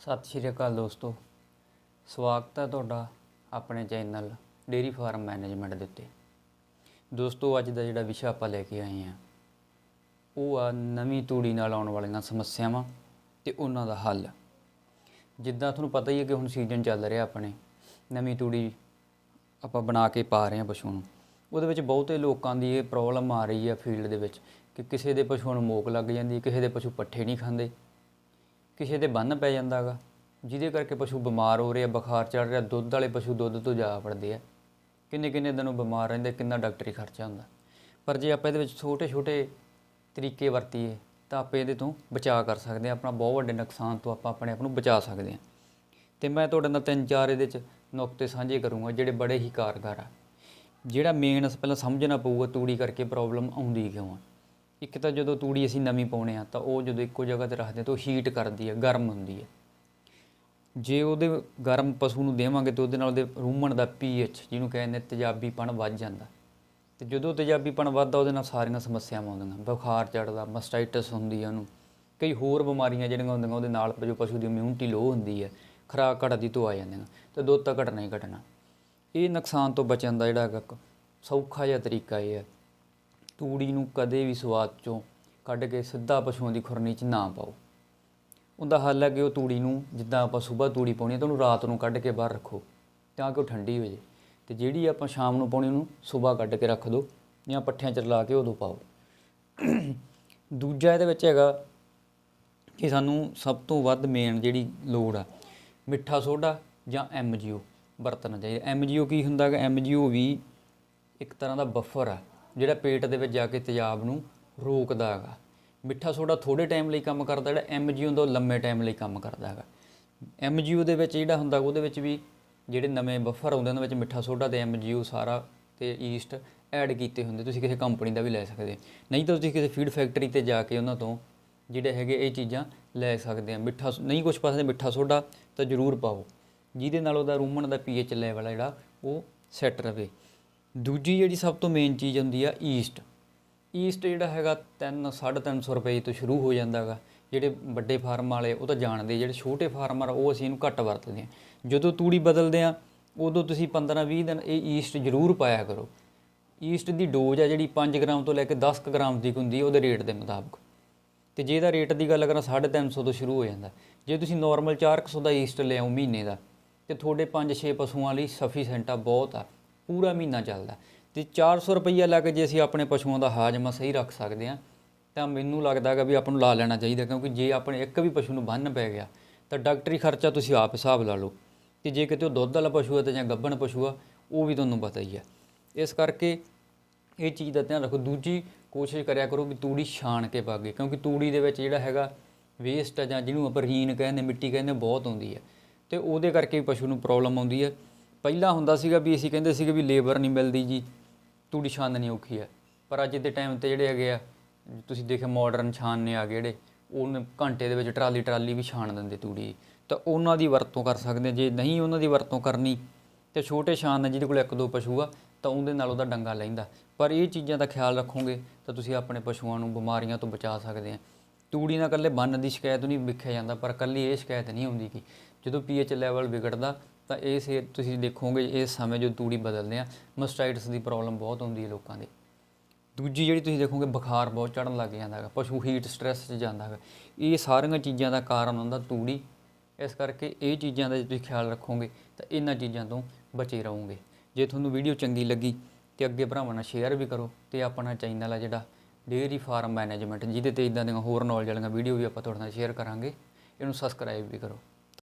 ਸਤਿ ਸ਼੍ਰੀ ਅਕਾਲ ਦੋਸਤੋ। ਸਵਾਗਤ ਹੈ ਤੁਹਾਡਾ ਆਪਣੇ ਚੈਨਲ ਡੇਰੀ ਫਾਰਮ ਮੈਨੇਜਮੈਂਟ ਦੇ ਉੱਤੇ। ਦੋਸਤੋ, ਅੱਜ ਦਾ ਜਿਹੜਾ ਵਿਸ਼ਾ ਆਪਾਂ ਲੈ ਕੇ ਆਏ ਹਾਂ, ਉਹ ਆ ਨਵੀਂ ਤੂੜੀ ਨਾਲ ਆਉਣ ਵਾਲੀਆਂ ਸਮੱਸਿਆਵਾਂ ਤੇ ਉਹਨਾਂ ਦਾ ਹੱਲ। ਜਿੱਦਾਂ ਤੁਹਾਨੂੰ ਪਤਾ ਹੀ ਹੈ ਕਿ ਹੁਣ ਸੀਜ਼ਨ ਚੱਲ ਰਿਹਾ ਆਪਣੇ, ਨਵੀਂ ਤੂੜੀ ਆਪਾਂ ਬਣਾ ਕੇ ਪਾ ਰਹੇ ਹਾਂ ਪਸ਼ੂ ਨੂੰ। ਉਹਦੇ ਵਿੱਚ ਬਹੁਤੇ ਲੋਕਾਂ ਦੀ ਇਹ ਪ੍ਰੋਬਲਮ ਆ ਰਹੀ ਹੈ ਫੀਲਡ ਦੇ ਵਿੱਚ ਕਿ ਕਿਸੇ ਦੇ ਪਸ਼ੂਆਂ ਨੂੰ ਮੋਕ ਲੱਗ ਜਾਂਦੀ ਹੈ, ਕਿਸੇ ਦੇ ਪਸ਼ੂ ਪੱਠੇ ਨਹੀਂ ਖਾਂਦੇ। ਕਿਸੇ ਦੇ ਬੰਨ ਪੈ ਜਾਂਦਾ ਗਾ ਜਿਹਦੇ ਕਰਕੇ ਪਸ਼ੂ ਬਿਮਾਰ ਹੋ ਰਹੇ ਆ, ਬੁਖਾਰ ਚੜ ਰਿਹਾ, ਦੁੱਧ ਵਾਲੇ ਪਸ਼ੂ ਦੁੱਧ ਤੋਂ ਜਾ ਪੜਦੇ ਆ। ਕਿੰਨੇ ਕਿੰਨੇ ਦਿਨ ਉਹ ਬਿਮਾਰ ਰਹਿੰਦੇ, ਕਿੰਨਾ ਡਾਕਟਰੀ ਖਰਚਾ ਹੁੰਦਾ। ਪਰ ਜੇ ਆਪਾਂ ਇਹਦੇ ਵਿੱਚ ਛੋਟੇ ਛੋਟੇ ਤਰੀਕੇ ਵਰਤੀਏ, ਤਾਂ ਆਪਾਂ ਇਹਦੇ ਤੋਂ ਬਚਾਅ ਕਰ ਸਕਦੇ ਹਾਂ ਆਪਣਾ ਬਹੁਤ ਵੱਡੇ ਨੁਕਸਾਨ ਤੋਂ ਆਪਾਂ ਆਪਣੇ ਆਪ ਨੂੰ ਬਚਾ ਸਕਦੇ ਹਾਂ ਤੇ ਮੈਂ ਤੁਹਾਡੇ ਨਾਲ ਤਿੰਨ ਚਾਰ ਇਹਦੇ ਚ ਨੁਕਤੇ ਸਾਂਝੇ ਕਰੂੰਗਾ, ਜਿਹੜੇ ਬੜੇ ਹੀ ਕਾਰਗਰ ਆ। ਜਿਹੜਾ ਮੇਨ ਪਹਿਲਾਂ ਸਮਝਣਾ ਪਊਗਾ, ਤੂੜੀ ਕਰਕੇ ਪ੍ਰੋਬਲਮ ਆਉਂਦੀ ਕਿਉਂ ਆ? ਇੱਕ ਤਾਂ ਜਦੋਂ ਤੂੜੀ ਅਸੀਂ ਨਵੀਂ ਪਾਉਣੇ ਆ, ਤਾਂ ਉਹ ਜਦੋਂ ਇੱਕੋ ਜਗ੍ਹਾ ਤੇ ਰੱਖਦੇ ਤਾਂ ਉਹ ਹੀਟ ਕਰਦੀ ਹੈ ਗਰਮ ਹੁੰਦੀ ਹੈ ਜੇ ਉਹਦੇ ਗਰਮ ਪਸ਼ੂ ਨੂੰ ਦੇਵਾਂਗੇ ਤਾਂ ਉਹਦੇ ਨਾਲ ਉਹਦੇ ਰੂਮਣ ਦਾ ਪੀਐਚ ਜਿਹਨੂੰ ਕਹਿੰਦੇ ਨੇ ਤੇਜ਼ਾਬੀਪਣ, ਵੱਧ ਜਾਂਦਾ। ਤੇ ਜਦੋਂ ਤੇਜ਼ਾਬੀਪਣ ਵੱਧਦਾ, ਉਹਦੇ ਨਾਲ ਸਾਰੀਆਂ ਸਮੱਸਿਆਵਾਂ ਆਉਂਦੀਆਂ। ਬੁਖਾਰ ਚੜਦਾ ਮਸਟਾਈਟਸ ਹੁੰਦੀ ਹੈ ਉਹਨੂੰ। ਕਈ ਹੋਰ ਬਿਮਾਰੀਆਂ ਜਿਹੜੀਆਂ ਹੁੰਦੀਆਂ, ਉਹਦੇ ਨਾਲ ਜੋ ਪਸ਼ੂ ਦੀ ਇਮਿਊਨਿਟੀ ਲੋ ਹੁੰਦੀ ਹੈ ਖੁਰਾਕ ਘਟਦੀ ਤੋਂ ਆ ਜਾਂਦੀਆਂ। ਤੇ ਦੁੱਧ ਤਾਂ ਘਟਣਾ ਹੀ ਘਟਣਾ। ਇਹ ਨੁਕਸਾਨ ਤੋਂ ਬਚਣ ਦਾ ਜਿਹੜਾ ਹੈਗਾ ਇੱਕ ਸੌਖਾ ਜਿਹਾ ਤਰੀਕਾ ਇਹ ਹੈ ਤੂੜੀ ਨੂੰ ਕਦੇ ਵੀ ਸਵਾਦ ਚੋਂ ਕੱਢ ਕੇ ਸਿੱਧਾ ਪਸ਼ੂਆਂ ਦੀ ਖੁਰਨੀ 'ਚ ਨਾ ਪਾਓ। ਉਹਦਾ ਹੱਲ ਹੈ ਕਿ ਉਹ ਤੂੜੀ ਨੂੰ ਜਿੱਦਾਂ ਆਪਾਂ ਸਵੇਰ ਤੂੜੀ ਪਾਉਣੀ ਹੈ ਤਾਂ ਉਹਨੂੰ ਰਾਤ ਨੂੰ ਕੱਢ ਕੇ ਬਾਹਰ ਰੱਖੋ, ਤਾਂ ਕਿ ਉਹ ਠੰਡੀ ਹੋ ਜੇ ਤੇ ਜਿਹੜੀ ਆਪਾਂ ਸ਼ਾਮ ਨੂੰ ਪਾਉਣੀ ਉਹਨੂੰ ਸਵੇਰ ਕੱਢ ਕੇ ਰੱਖ ਦਿਓ ਜਾਂ ਪੱਠਿਆਂ 'ਚ ਰਲਾ ਕੇ ਉਦੋਂ ਪਾਓ। ਦੂਜਾ ਇਹਦੇ ਵਿੱਚ ਹੈਗਾ ਕਿ ਸਾਨੂੰ ਸਭ ਤੋਂ ਵੱਧ ਮੇਨ ਜਿਹੜੀ ਲੋੜ ਆ, ਮਿੱਠਾ ਸੋਡਾ ਜਾਂ ਐਮਜੀਓ ਵਰਤਣਾ ਚਾਹੀਦਾ। ਐਮਜੀਓ ਕੀ ਹੁੰਦਾ ਹੈ ਐਮਜੀਓ ਵੀ ਇੱਕ ਤਰ੍ਹਾਂ ਦਾ ਬਫਰ ਆ। ਜਿਹੜਾ ਪੇਟ ਦੇ ਵਿੱਚ ਜਾ ਕੇ ਤੇਜ਼ਾਬ ਨੂੰ ਰੋਕਦਾ ਹੈਗਾ। ਮਿੱਠਾ ਸੋਡਾ ਥੋੜੇ ਟਾਈਮ ਲਈ ਕੰਮ ਕਰਦਾ, ਜਿਹੜਾ ਐਮਜੀਓ ਹੁੰਦਾ ਉਹ ਲੰਮੇ ਟਾਈਮ ਲਈ ਕੰਮ ਕਰਦਾ ਹੈਗਾ। ਐਮਜੀਓ ਦੇ ਵਿੱਚ ਜਿਹੜਾ ਹੁੰਦਾ, ਉਹਦੇ ਵਿੱਚ ਵੀ ਜਿਹੜੇ ਨਵੇਂ ਬਫਰ ਆਉਂਦੇ ਉਹਨਾਂ ਵਿੱਚ ਮਿੱਠਾ ਸੋਡਾ ਤੇ ਐਮਜੀਓ ਸਾਰਾ ਤੇ ਈਸਟ ਐਡ ਕੀਤੇ ਹੁੰਦੇ। ਤੁਸੀਂ ਕਿਸੇ ਕੰਪਨੀ ਦਾ ਵੀ ਲੈ ਸਕਦੇ ਨਹੀਂ ਤਾਂ ਤੁਸੀਂ ਕਿਸੇ ਫੀਡ ਫੈਕਟਰੀ ਤੇ ਜਾ ਕੇ ਉਹਨਾਂ ਤੋਂ ਜਿਹੜੇ ਹੈਗੇ ਇਹ ਚੀਜ਼ਾਂ ਲੈ ਸਕਦੇ ਆ ਮਿੱਠਾ ਸ- ਨਹੀਂ ਕੁਝ ਪਾਸੇ ਮਿੱਠਾ ਸੋਡਾ ਤਾਂ ਜ਼ਰੂਰ ਪਾਓ। ਜਿਹਦੇ ਨਾਲ ਉਹਦਾ ਰੂਮਨ ਦਾ ਪੀਐਚ ਲੈਵਲ ਆ ਜਿਹੜਾ, ਉਹ ਸੈੱਟ ਰਵੇ। ਦੂਜੀ ਜਿਹੜੀ ਸਭ ਤੋਂ ਮੇਨ ਚੀਜ਼ ਹੁੰਦੀ ਆ ਈਸਟ ਈਸਟ ਜਿਹੜਾ ਹੈਗਾ 3 350 ਰੁਪਏ ਤੋਂ ਸ਼ੁਰੂ ਹੋ ਜਾਂਦਾ ਹੈਗਾ ਜਿਹੜੇ ਵੱਡੇ ਫਾਰਮ ਵਾਲੇ ਉਹ ਤਾਂ ਜਾਣਦੇ ਜਿਹੜੇ ਛੋਟੇ ਫਾਰਮਰ ਆ, ਉਹ ਅਸੀਂ ਇਹਨੂੰ ਘੱਟ ਵਰਤਦੇ ਹਾਂ। ਜਦੋਂ ਤੂੜੀ ਬਦਲਦੇ ਆ ਉਦੋਂ ਤੁਸੀਂ 15 20 ਦਿਨ ਇਹ ਈਸਟ ਜ਼ਰੂਰ ਪਾਇਆ ਕਰੋ। ਈਸਟ ਦੀ ਡੋਜ਼ ਆ ਜਿਹੜੀ 5 ਗ੍ਰਾਮ ਤੋਂ ਲੈ ਕੇ 10 ਕੁ ਗ੍ਰਾਮ ਦੀ ਹੁੰਦੀ ਉਹਦੇ ਰੇਟ ਦੇ ਮੁਤਾਬਕ। ਤੇ ਜੇ ਇਹਦਾ ਰੇਟ ਦੀ ਗੱਲ ਕਰਾਂ 350 ਤੋਂ ਸ਼ੁਰੂ ਹੋ ਜਾਂਦਾ। ਜੇ ਤੁਸੀਂ ਨਾਰਮਲ 400 ਦਾ ਈਸਟ ਲਿਆਓ ਮਹੀਨੇ ਦਾ ਤੇ ਤੁਹਾਡੇ 5-6 ਪਸ਼ੂਆਂ ਲਈ ਸਫੀਸ਼ੈਂਟ ਆ ਬਹੁਤ ਆ। ਪੂਰਾ ਮਹੀਨਾ ਚੱਲਦਾ। ਤੇ 400 ਰੁਪਈਆ ਲਾ ਕੇ ਜੇ ਅਸੀਂ ਆਪਣੇ ਪਸ਼ੂਆਂ ਦਾ ਹਾਜ਼ਮਾ ਸਹੀ ਰੱਖ ਸਕਦੇ ਆ ਤਾਂ ਮੈਨੂੰ ਲੱਗਦਾ ਹੈਗਾ ਵੀ ਆਪਾਂ ਨੂੰ ਲਾ ਲੈਣਾ ਚਾਹੀਦਾ, ਕਿਉਂਕਿ ਜੇ ਆਪਣੇ ਇੱਕ ਵੀ ਪਸ਼ੂ ਨੂੰ ਬੰਨ ਪੈ ਗਿਆ, ਤਾਂ ਡਾਕਟਰੀ ਖਰਚਾ ਤੁਸੀਂ ਆਪ ਹਿਸਾਬ ਲਾ ਲਓ ਤੇ ਜੇ ਕਿਤੇ ਉਹ ਦੁੱਧ ਵਾਲਾ ਪਸ਼ੂ ਹੈ ਤਾਂ ਜਾਂ ਗੱਭਣ ਪਸ਼ੂ ਆ, ਉਹ ਵੀ ਤੁਹਾਨੂੰ ਪਤਾ ਹੀ ਆ। ਇਸ ਕਰਕੇ ਇਹ ਚੀਜ਼ ਦਾ ਧਿਆਨ ਰੱਖੋ। ਦੂਜੀ ਕੋਸ਼ਿਸ਼ ਕਰਿਆ ਕਰੋ ਵੀ ਤੂੜੀ ਛਾਣ ਕੇ ਪਾਗੇ ਕਿਉਂਕਿ ਤੂੜੀ ਦੇ ਵਿੱਚ ਜਿਹੜਾ ਹੈਗਾ ਵੇਸਟ ਆ ਜਾਂ ਜਿਹਨੂੰ ਆਪਾਂ ਰੀਨ ਕਹਿੰਦੇ, ਮਿੱਟੀ ਕਹਿੰਦੇ, ਬਹੁਤ ਆਉਂਦੀ ਹੈ ਤੇ ਉਹਦੇ ਕਰਕੇ ਵੀ ਪਸ਼ੂ ਨੂੰ ਪ੍ਰੋਬਲਮ ਆਉਂਦੀ ਹੈ ਪਹਿਲਾਂ ਹੁੰਦਾ ਸੀਗਾ ਵੀ ਅਸੀਂ ਕਹਿੰਦੇ ਸੀਗੇ ਵੀ ਲੇਬਰ ਨਹੀਂ ਮਿਲਦੀ ਜੀ, ਤੂੜੀ ਛਾਨਣੀ ਔਖੀ ਹੈ। ਪਰ ਅੱਜ ਦੇ ਟਾਈਮ ਤੇ ਜਿਹੜੇ ਹੈਗੇ ਆ, ਤੁਸੀਂ ਦੇਖਿਆ ਮਾਡਰਨ ਛਾਨਣੇ ਆ ਗਏ ਜਿਹੜੇ, ਉਹਨੇ ਘੰਟੇ ਦੇ ਵਿੱਚ ਟਰਾਲੀ ਟਰਾਲੀ ਵੀ ਛਾਣ ਦਿੰਦੇ ਤੂੜੀ। ਤਾਂ ਉਹਨਾਂ ਦੀ ਵਰਤੋਂ ਕਰ ਸਕਦੇ ਜੇ ਨਹੀਂ ਉਹਨਾਂ ਦੀ ਵਰਤੋਂ ਕਰਨੀ, ਤੇ ਛੋਟੇ ਛਾਨ ਨੇ ਜਿਹਦੇ ਕੋਲ ਇੱਕ ਦੋ ਪਸ਼ੂ ਆ, ਤਾਂ ਉਹਦੇ ਨਾਲ ਉਹਦਾ ਡੰਗਾ ਲੈਂਦਾ। ਪਰ ਇਹ ਚੀਜ਼ਾਂ ਦਾ ਖਿਆਲ ਰੱਖੋਗੇ, ਤਾਂ ਤੁਸੀਂ ਆਪਣੇ ਪਸ਼ੂਆਂ ਨੂੰ ਬਿਮਾਰੀਆਂ ਤੋਂ ਬਚਾ ਸਕਦੇ ਆ ਤੂੜੀ ਨਾਲ ਇਕੱਲੇ ਬੰਨ ਦੀ ਸ਼ਿਕਾਇਤ ਨਹੀਂ ਵਿਖਿਆ ਜਾਂਦਾ, ਪਰ ਇਕੱਲੀ ਇਹ ਸ਼ਿਕਾਇਤ ਨਹੀਂ ਆਉਂਦੀ ਕਿ ਜਦੋਂ ਪੀਐਚ ਲੈਵਲ ਵਿਗੜਦਾ ਤਾਂ ਇਹ ਸੇ ਤੁਸੀਂ ਦੇਖੋਗੇ ਇਸ ਸਮੇਂ ਜੋ ਤੂੜੀ ਬਦਲਦੇ ਆ ਮਸਟਾਈਟਸ ਦੀ ਪ੍ਰੋਬਲਮ ਬਹੁਤ ਹੁੰਦੀ ਹੈ ਲੋਕਾਂ ਦੀ। ਦੂਜੀ ਜਿਹੜੀ ਤੁਸੀਂ ਦੇਖੋਗੇ, ਬੁਖਾਰ ਬਹੁਤ ਚੜਨ ਲੱਗ ਜਾਂਦਾ ਹੈਗਾ, ਪਸ਼ੂ ਹੀਟ ਸਟ੍ਰੈਸ 'ਚ ਜਾਂਦਾ ਹੈਗਾ। ਇਹ ਸਾਰੀਆਂ ਚੀਜ਼ਾਂ ਦਾ ਕਾਰਨ ਹੁੰਦਾ ਤੂੜੀ। ਇਸ ਕਰਕੇ ਇਹ ਚੀਜ਼ਾਂ ਦਾ ਜੇ ਤੁਸੀਂ ਖਿਆਲ ਰੱਖੋਗੇ, ਤਾਂ ਇਹਨਾਂ ਚੀਜ਼ਾਂ ਤੋਂ ਬਚੇ ਰਹੋਗੇ। ਜੇ ਤੁਹਾਨੂੰ ਵੀਡੀਓ ਚੰਗੀ ਲੱਗੀ, ਤੇ ਅੱਗੇ ਭਰਾਵਾਂ ਨਾਲ ਸ਼ੇਅਰ ਵੀ ਕਰੋ, ਤੇ ਆਪਣਾ ਚੈਨਲ ਆ ਜਿਹੜਾ ਡੇਅਰੀ ਫਾਰਮ ਮੈਨੇਜਮੈਂਟ ਜਿਹਦੇ ਤੇ ਇਦਾਂ ਦੀਆਂ ਹੋਰ ਨੌਲੇਜ ਵਾਲੀਆਂ ਵੀਡੀਓ ਵੀ ਆਪਾਂ ਤੁਹਾਡੇ ਨਾਲ ਸ਼ੇਅਰ ਕਰਾਂਗੇ, ਇਹਨੂੰ ਸਬਸਕ੍ਰਾਈਬ ਵੀ ਕਰੋ।